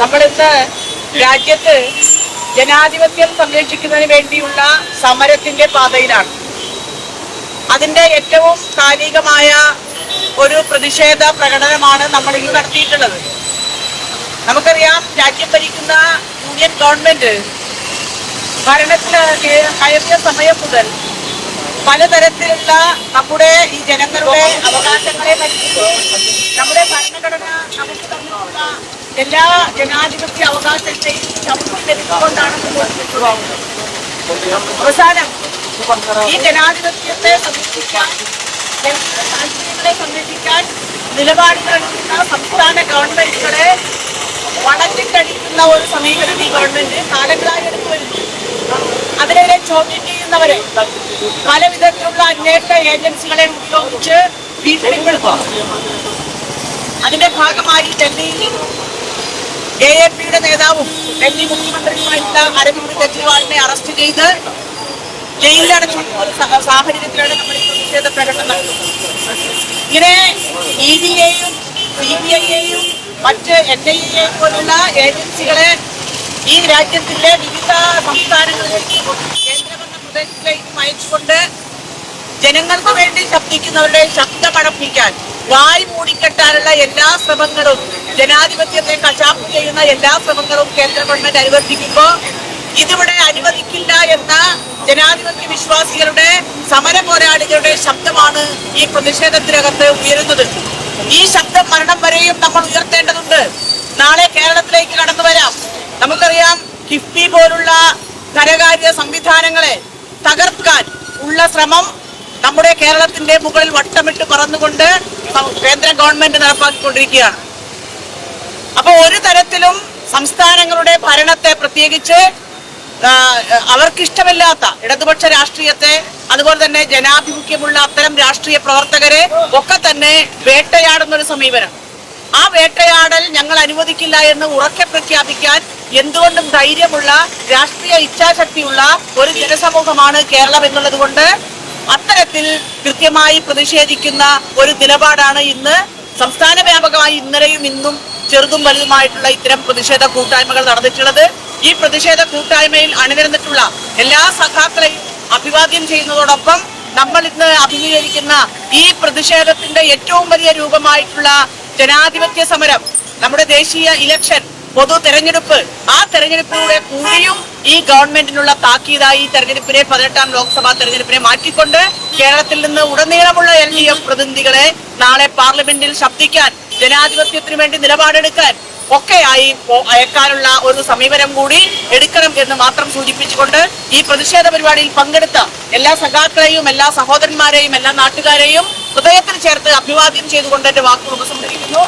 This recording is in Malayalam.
നമ്മളിന്ന് രാജ്യത്ത് ജനാധിപത്യം സംരക്ഷിക്കുന്നതിന് വേണ്ടിയുള്ള സമരത്തിന്റെ പാതയിലാണ്. അതിന്റെ ഏറ്റവും കാലികമായ ഒരു പ്രതിഷേധ പ്രകടനമാണ് നമ്മൾ ഇന്ന് നടത്തിയിട്ടുള്ളത്. നമുക്കറിയാം രാജ്യം ഭരിക്കുന്ന യൂണിയൻ ഗവൺമെന്റ് ഭരണത്തിൽ കയറിയ സമയം മുതൽ പലതരത്തിലുള്ള നമ്മുടെ ഈ ജനങ്ങളുടെ അവകാശങ്ങളെ പറ്റി നമ്മുടെ ഭരണഘടന നമുക്ക് തന്നിട്ടുള്ള എല്ലാ ജനാധിപത്യ അവകാശത്തെയും അവസാനം ഈ ജനാധിപത്യത്തെ സംരക്ഷിക്കാൻ താല്പര്യങ്ങളെ സംരക്ഷിക്കാൻ നിലപാടുകളെടുക്കുന്ന സംസ്ഥാന ഗവൺമെന്റുകളെ വളച്ചിട്ടടിക്കുന്ന ഒരു സമീപനം ഈ ഗവൺമെന്റ് കാലങ്ങളായി എടുത്തു വരുന്നു. അതിനെതിരെ ചോദ്യം ചെയ്യുന്നവരെ പല വിധത്തിലുള്ള അന്വേഷണ ഏജൻസികളെ ഉപയോഗിച്ച് ഭീഷണികൾ അതിന്റെ ഭാഗമായി ഡൽഹിയിൽ എ എ പിയുടെ നേതാവും ഡൽഹി മുഖ്യമന്ത്രിയുമായിട്ടുള്ള അരവിന്ദ് കെജ്രിവാളിനെ അറസ്റ്റ് ചെയ്ത് ജയിലിലടച്ചു. സാഹചര്യത്തിലാണ് നമ്മൾ പ്രതിഷേധ പ്രകടനം നടത്തുന്നത്. ഇങ്ങനെ ഇ ഡിയെയും സി ബി ഐയെയും മറ്റ് എൻ ഐ പോലുള്ള ഏജൻസികളെ ഈ രാജ്യത്തിന്റെ വിവിധ സംസ്ഥാനങ്ങളിലേക്കും കേന്ദ്രഭരണ പ്രദേശത്തിലേക്കും അയച്ചുകൊണ്ട് ജനങ്ങൾക്ക് വേണ്ടി ശബ്ദിക്കുന്നവരുടെ ശബ്ദമടപ്പിക്കാൻ വായ് മൂടിക്കെട്ടാനുള്ള എല്ലാ ശ്രമങ്ങളും ജനാധിപത്യത്തെ കശാപ്പ് ചെയ്യുന്ന എല്ലാ ശ്രമങ്ങളും കേന്ദ്ര ഗവൺമെന്റ് അനുവർത്തിക്കുമ്പോ ഇതിവിടെ അനുവദിക്കില്ല എന്ന ജനാധിപത്യ വിശ്വാസികളുടെ സമര പോരാളികളുടെ ശബ്ദമാണ് ഈ പ്രതിഷേധത്തിനകത്ത് ഉയരുന്നത്. ഈ ശബ്ദം മരണം വരെയും നമ്മൾ ഉയർത്തേണ്ടതുണ്ട്. നാളെ കേരളത്തിലേക്ക് കടന്നു വരാം. നമുക്കറിയാം കിഫ്ബി പോലുള്ള ധനകാര്യ സംവിധാനങ്ങളെ തകർക്കാൻ ഉള്ള ശ്രമം നമ്മുടെ കേരളത്തിന്റെ മുകളിൽ വട്ടമിട്ട് പറന്നുകൊണ്ട് കേന്ദ്ര ഗവൺമെന്റ് നടപ്പാക്കിക്കൊണ്ടിരിക്കുകയാണ്. അപ്പൊ ഒരു തരത്തിലും സംസ്ഥാനങ്ങളുടെ ഭരണത്തെ പ്രത്യേകിച്ച് അവർക്കിഷ്ടമില്ലാത്ത ഇടതുപക്ഷ രാഷ്ട്രീയത്തെ അതുപോലെ തന്നെ ജനാഭിമുഖ്യമുള്ള അത്തരം രാഷ്ട്രീയ പ്രവർത്തകരെ ഒക്കെ തന്നെ വേട്ടയാടുന്ന ഒരു സമീപനം. ആ വേട്ടയാടൽ ഞങ്ങൾ അനുവദിക്കില്ല എന്ന് ഉറക്കെ പ്രഖ്യാപിക്കാൻ എന്തുകൊണ്ടും ധൈര്യമുള്ള രാഷ്ട്രീയ ഇച്ഛാശക്തിയുള്ള ഒരു ജനസമൂഹമാണ് കേരളം എന്നുള്ളത് കൊണ്ട് അത്തരത്തിൽ കൃത്യമായി പ്രതിഷേധിക്കുന്ന ഒരു നിലപാടാണ് ഇന്ന് സംസ്ഥാന വ്യാപകമായി ഇന്നലെയും ഇന്നും ചെറുതും വലുതുമായിട്ടുള്ള ഇത്തരം പ്രതിഷേധ കൂട്ടായ്മകൾ നടന്നിട്ടുള്ളത്. ഈ പ്രതിഷേധ കൂട്ടായ്മയിൽ അണിനിരന്നിട്ടുള്ള എല്ലാ സഖാക്കളെയും അഭിവാദ്യം ചെയ്യുന്നതോടൊപ്പം നമ്മൾ ഇന്ന് അഭിമുഖീകരിക്കുന്ന ഈ പ്രതിഷേധത്തിന്റെ ഏറ്റവും വലിയ രൂപമായിട്ടുള്ള ജനാധിപത്യ സമരം നമ്മുടെ ദേശീയ ഇലക്ഷൻ പൊതു തെരഞ്ഞെടുപ്പ് ആ തെരഞ്ഞെടുപ്പിലൂടെ കൂടിയും ഈ ഗവൺമെന്റിനുള്ള താക്കീതായി തെരഞ്ഞെടുപ്പിനെ പതിനെട്ടാം ലോക്സഭാ തെരഞ്ഞെടുപ്പിനെ മാറ്റിക്കൊണ്ട് കേരളത്തിൽ നിന്ന് ഉടനീളമുള്ള എൽ ഡി എഫ് പ്രതിനിധികളെ നാളെ പാർലമെന്റിൽ ശബ്ദിക്കാൻ ജനാധിപത്യത്തിന് വേണ്ടി നിലപാടെടുക്കാൻ ഒക്കെയായി അയക്കാനുള്ള ഒരു സമീപനം കൂടി എടുക്കണം എന്ന് മാത്രം സൂചിപ്പിച്ചുകൊണ്ട് ഈ പ്രതിഷേധ പരിപാടിയിൽ പങ്കെടുത്ത എല്ലാ സഖാക്കളെയും എല്ലാ സഹോദരന്മാരെയും എല്ലാ നാട്ടുകാരെയും ഹൃദയത്തിൽ ചേർത്ത് അഭിവാദ്യം ചെയ്തുകൊണ്ട് എന്റെ വാക്കുകൾ ഉപസംഹരിക്കുന്നു.